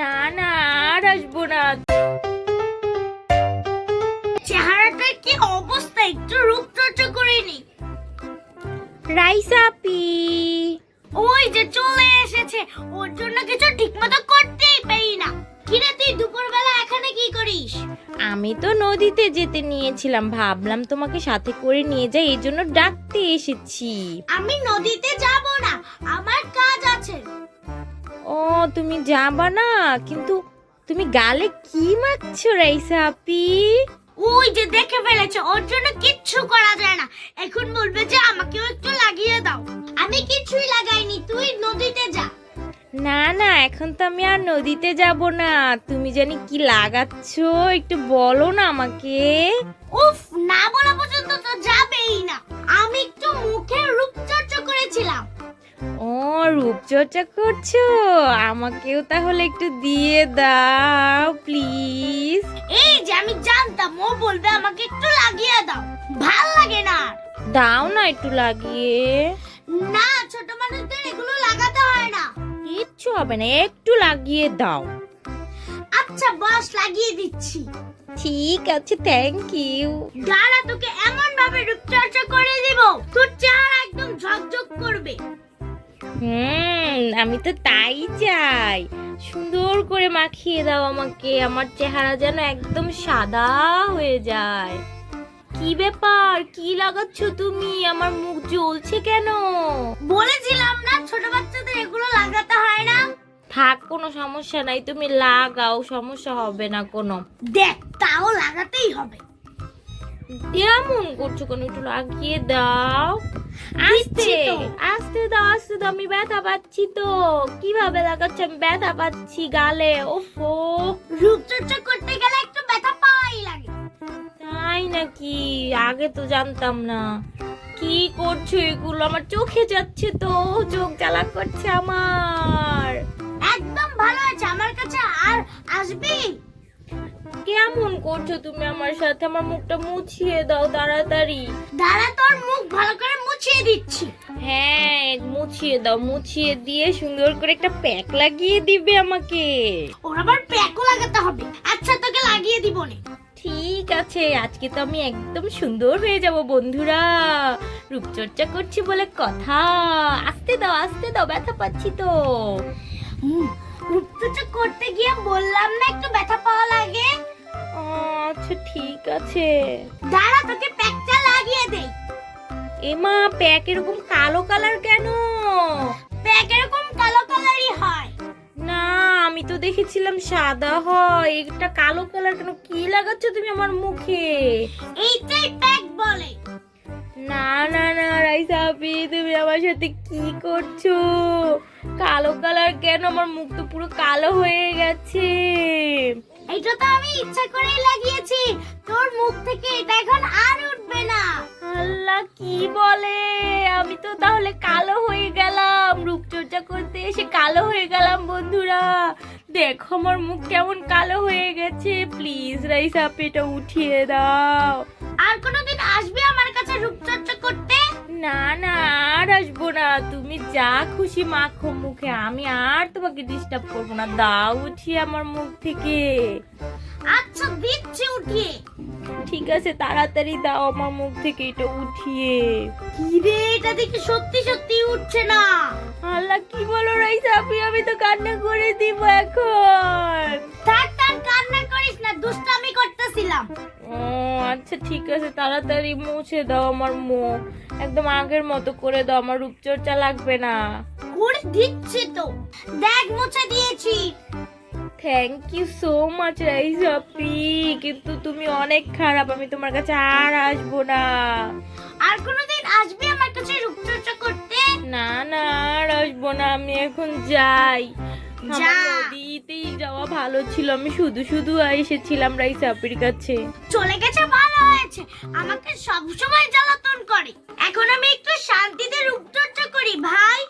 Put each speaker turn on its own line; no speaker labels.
না না আর আসব না।
চেহারাটার কি অবস্থা? একটু রূপচর্চা করে নি।
রাইসাপি
ওই যে চলে এসেছে। ওর জন্য কিছু ঠিকমতো করতেই পারি না। কিরে তুই দুপুরবেলা এখানে কি করিস?
আমি তো নদীতে যেতে নিয়েছিলাম। ভাবলাম তোমাকে সাথে করে নিয়ে যাই এই জন্য ডাকতে এসেছি।
আমি নদীতে যাব না। আমার কাজ আছে।
ও তুমি যাবা না কিন্তু তুমি গালে কি মাখছো রাইসাপি
ওই যে দেখে ফেলেছে ওর জন্য কিচ্ছু করা যায় না। এখন বলবে যে আমাকেও একটু লাগিয়ে দাও। আমি কিছুই লাগাইনি তুই নদীতে যা।
না না এখন তো আমি আর নদীতে যাব না। তুমি জানি কি লাগাচ্ছো একটু বলো না আমাকে।
উফ রূপচর্চা
করছ? আমাকেও তাহলে একটু দিয়ে দাও প্লিজ।
এই যে আমি জানতাম ও বলবে আমাকে একটু লাগিয়ে দাও। ভালো লাগে না
দাও না একটু লাগিয়ে।
না ছোট মানুষদের এগুলো লাগাতে হয় না।
কিচ্ছু হবে না একটু লাগিয়ে দাও।
আচ্ছা বস লাগিয়ে দিচ্ছি।
ঠিক আছে থ্যাংক ইউ
দাঁড়া তোকে এমন ভাবে রূপচর্চা করে দিব। তোর চেহারা একদম ঝকঝক করবে।
হুম। আমি তো তাই চাই। সুন্দর করে মাখিয়ে দাও আমাকে আমার চেহারা যেন একদম সাদা হয়ে যায়। কি ব্যাপার? কি লাগাচ্ছ তুমি? আমার মুখ জ্বলছে কেন?
বলেছিলাম না ছোট বাচ্চাদের এগুলো লাগাতে হয় না।
থাক কোনো সমস্যা নাই তুমি লাগাও সমস্যা হবে না কোনো।
দেখ তাও লাগাতেই হবে।
এমন করছ কেন? একটু লাগিয়ে দাও। আস্তে আস্তে দাও আস্তে দাও আমি ব্যথা পাচ্ছি তো। কীভাবে লাগাচ্ছ? আমি ব্যথা পাচ্ছি গালে ওফো।
রূপচর্চা করতে গেলে একটু ব্যথা পাওয়াই লাগে।
তাই নাকি? আগে তো জানতাম না। কি করছ এগুলো? আমার চোখে যাচ্ছে তো চোখ জ্বালা করছে আমার।
একদম ভালো আছে আমার কাছে আর আসবি
কেমন করছ? তুমি আমার সাথে আমার মুখটা মুছিয়ে দাও তাড়াতাড়ি।
দাঁড়া তোর মুখ ভালো করে মুছিয়ে দিচ্ছি।
হ্যাঁ মুছিয়ে দাও মুছিয়ে দিয়ে সুন্দর করে একটা প্যাক লাগিয়ে দিবে আমাকে।
ওর আবার প্যাকও লাগাতে হবে। আচ্ছা তোকে লাগিয়ে দিব নে।
ঠিক আছে আজকে তো আমি একদম সুন্দর হয়ে যাব বন্ধুরা। রূপচর্চা করছি বলে কথা। আস্তে দাও আস্তে দাও ব্যথা পাচ্ছি তো।
রূপচর্চা করতে গিয়ে বললাম না একটু ব্যথা
আছে।
দাঁড়া তোকে প্যাকটা লাগিয়ে দেই।
এমা প্যাক এরকম কালো কালার কেন?
প্যাক এরকম কালো কালারই হয়।
না আমি তো দেখেছিলাম সাদা হয়। এটা কালো কালার কেন? কি লাগাচ্ছ তুমি আমার মুখে?
এইটাই প্যাক বলে।
না না না রাইসাপি তুমি আমার সাথে কি করছ? কালো কালার কেন? আমার মুখ তো পুরো কালো হয়ে গেছে।
এইটা তো আমি ইচ্ছা করেই লাগিয়েছি। তোর মুখ থেকে এটা এখন আর উঠবে না।
আল্লাহ কি বলে? আমি তো তাহলে কালো হয়ে গেলাম। রূপচর্চা করতে এসে কালো হয়ে গেলাম বন্ধুরা। দেখো আমার মুখ কেমন কালো হয়ে গেছে। প্লিজ রাইসাপি এটা উঠিয়ে দাও।
আর কোনোদিন আসবে আমার কাছে রূপচর্চা
না না আর আসব না। তুমি যা খুশি মাখো মুখে আমি আর তোমাকে ডিস্টার্ব করব না। দাও উঠিয়ে আমার মুখ থেকে।
আচ্ছা দিচ্ছি উঠিয়ে।
ঠিক আছে তাড়াতাড়ি দাও আমার মুখ থেকে এটা উঠিয়ে।
কি রে এটা দেখি সত্যি সত্যি উঠছে না।
আল্লাহ কি বলো রাইসাপি আমি তো কান্না করে দিব এখন।
থাক থাক কান্না করিস না দুষ্টামি করতেছিলাম
ও আচ্ছা ঠিক আছে তাড়াতাড়ি মুছে দাও আমার মুখ। একদম আগের মতো করে দাও আমার রূপচর্চা লাগবে না।
করে দিচ্ছি তো। দেখ মুছে দিয়েছি।
থ্যাংক ইউ সো মাচ রাইসাপি কিন্তু তুমি অনেক খারাপ আমি তোমার কাছে আর আসব না।
আর কোনোদিন আসবে আমার কাছে রূপচর্চা করতে?
না না আর আসব না আমি এখন যাই। আমার
যা।
নদীতেই যাওয়া ভালো ছিল। আমি শুধু শুধু এসেছিলাম রাইস আপির কাছে
চলে গেছে, ভালো হয়েছে। আমাকে সব সময় জ্বালাতন করে। এখন আমি একটু শান্তিতে রূপচর্চা করি, ভাই।